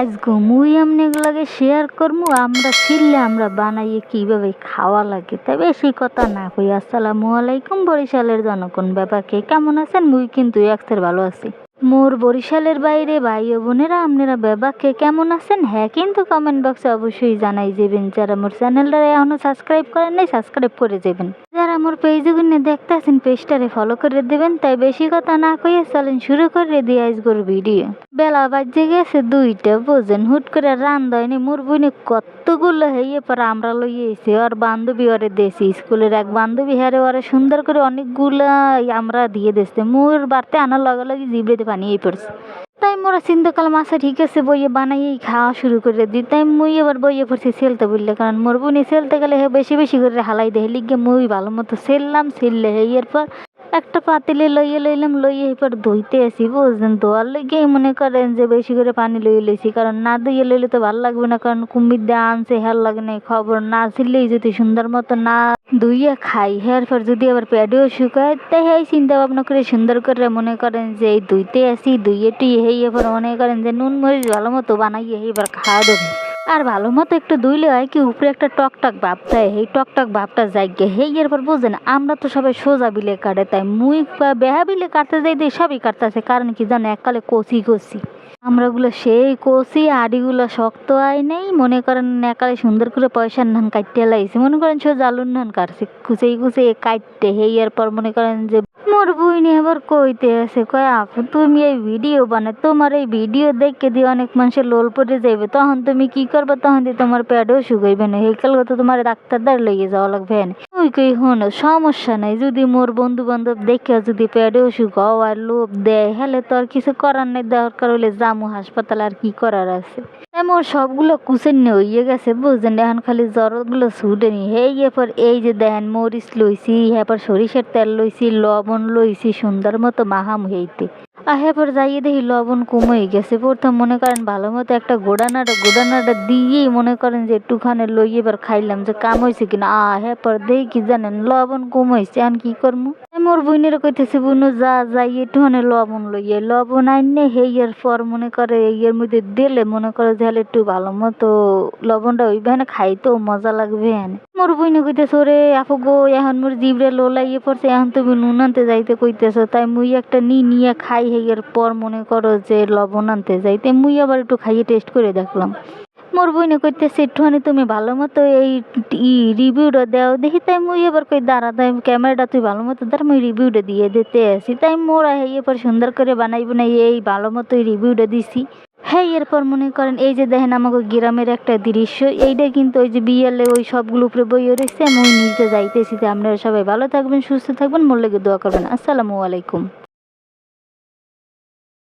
আজগো মুই আমনেগুলাকে শেয়ার করমু, আমরা ছিললে আমরা বানাইয়ে কীভাবে খাওয়া লাগে তাই বেশি কথা না কই। আসসালামু আলাইকুম, বরিশালের জনগণ ব্যাপাকে কেমন আছেন? মুই কিন্তু একসের ভালো আছি। মোর বরিশালের বাইরে ভাই ও বোনেরা আপনারা বেবাকে কেমন আছেন? হ্যাঁ কিন্তু কমেন্ট বক্সে অবশ্যই জানাই যাবেন। যারা মোর চ্যানেলটা এখনও সাবস্ক্রাইব করেন নাই সাবস্ক্রাইব করে যাবেন। যারা মোর পেজে গুনে দেখতে আছেন পেজটারে ফলো করে দেবেন। তাই বেশি কথা না কইয়ে চলেন শুরু করে দিয়ে আজগোর ভিডিও বেলা বাজে গেছে দুইটা, বোঝেন, হুট করে রান দয়নি। মোর বইনে কতগুলো হইয়ে পর আমরা লইয়ে এসে ওর বান্ধবী ওরে দেশি স্কুলের এক বান্ধবী হারে ওরে সুন্দর করে অনেকগুলা আমরা দিয়ে দিচ্ছে মোর বাড়তে আনার লগে লগে জিবড়েতে পানি পড়ছে। তাই মোরা সিন্ধকাল মাছের ঠিক আছে বইয়ে বানাইয়েই খাওয়া শুরু করে দিই। তাই মুই এবার বইয়ে পড়ছি সেলতে বললে কারণ মোর বোনে সেলতে গেলে হে বেশি বেশি করে হালাই দেয়। লিগে মুই ভালো মতো সেললাম সেললে হে এরপর একটা পাতিলে লইয়ে লইলাম, লইয়ে এরপর ধুইতে আসি, বুঝলেন ধোয়ার লেগেই মনে করেন যে বেশি করে পানি লইয়ে লইছি, কারণ না ধুয়ে লইলে তো ভালো লাগবে না, কারণ কুমির দিয়ে আনছে হের লাগে না খবর না ছিললেই যদি সুন্দর মতো না ধুইয়ে খাই হের পর যদি আবার প্যাডেও শুকায় তাই এই চিন্তা ভাবনা করে সুন্দর করে মনে করেন যে এই ধুইতে আসি, ধুইয়ে টুইয়ে হেই এবার মনে করেন যে নুন মরিচ ভালো মতো বানাইয়ে এবার খাওয়া দেবো। আর ভালো মতো একটু ধুইলে হয় কি, উপরে একটা টক টক ভাব দেয়। এই টক টক ভাবটা যাইগে। হেই, এরপর বুঝেন, আমরা তো সবাই সোজা বিলে কাটে, তাই মুই বেহা বিলে কাটতে যাই দিয়ে সবই কাটতেছে। কারণ কি জানো এককালে কষি কষি আমরাগুলো সেই কষি আড়িগুলো শক্ত আয় নেই। মনে করেন একালে সুন্দর করে পয়সার ধান কাটতে লাইছি। মনে করেন সোজা আলুর ধান কাটছে। কুচেই কুচে কাটতে হেই, এরপর মনে করেন যে মোর বইনি আবার কইতে আছে কয় আপু, তুমি এই ভিডিও বানাই তোমার এই ভিডিও দেখে দিয়ে অনেক মানুষের লোল পড়ে যাইবে, তখন তুমি কি করবে? তখন দিয়ে তোমার প্যাডও শুকাইবে না। এই কাল তো তোমার ডাক্তারদার লইয়ে যাওয়া লাগবে ওই কই হন, সমস্যা নাই, যদি মোর বন্ধু বান্ধব দেখে যদি প্যাডও শুকাও আর লোভ দেয়, হলে তো আর কিছু করার নাই, দরকার হলে জামু হাসপাতাল আর কি করার আছে? মোর সবগুলো কুচেন হইয়ে গেছে, বুঝছেন? এখন খালি জ্বরগুলো ছুটেনি হেই এরপর এই যে দেখেন মরিচ লইছি, এরপর সরিষার তেল লইছি, লবণ লইছি, সুন্দর মতো মাহাম হইতে। আর এরপর যাইয়ে দেখি লবণ কমে গেছে। প্রথম মনে করেন ভালো মতো একটা গোডানাটা গোডানাটা দিয়েই মনে করেন যে একটুখানে লই এবার খাইলাম যে কাম হয়েছে কিনা। আ এরপর দেখি কি জানেন লবণ কম হয়েছে, এখন কি করব মোর বইনের কইতেছে, বুনু, যা, যাই, একটুখানে লবণ লইয়ে লবণ আইনে হে হেইয়ের পর মনে করে এর মধ্যে দিলে মনে করে যে একটু ভালো মতো লবণটা ওইবে না খাইতেও মজা লাগবে হ্যাঁ। মোর বইনে কইতেছে ওরে আপু গো, এখন মোর জিবরে লোলাইয়ে পড়ছে, এখন তুমি নুন আনতে যাইতে কইতেছো, তাই মুই একটা নি নিয়ে খাই হেইয়ের পর মনে করো যে লবণ আনতে যাইতে, মুই আবার একটু খাইয়ে টেস্ট করে দেখলাম। মোর বইনে কইতেছে, একটুখানি তুমি ভালো মতো এই ই রিভিউটা দাও, দেখি তাই মুই এবার কই দাঁড়া, তাই ক্যামেরাটা তুই ভালো মতো দাঁড়া মুই রিভিউটা দিয়ে দিতে আসি। তাই মোরা এবার সুন্দর করে বানাই বানাই এই ভালো মতো রিভিউটা দিছি। হ্যাঁ এরপর মনে করেন এই যে দেখেন আমাকে গ্রামের একটা দৃশ্য, এইটা কিন্তু ওই যে বিয়ালে ওই সবগুলো উপরে বইয়ে রয়েছে, আমি ওই নিজে যাইতেছি। আপনারা সবাই ভালো থাকবেন, সুস্থ থাকবেন, মোর দোয়া করবেন। আসসালামু আলাইকুম।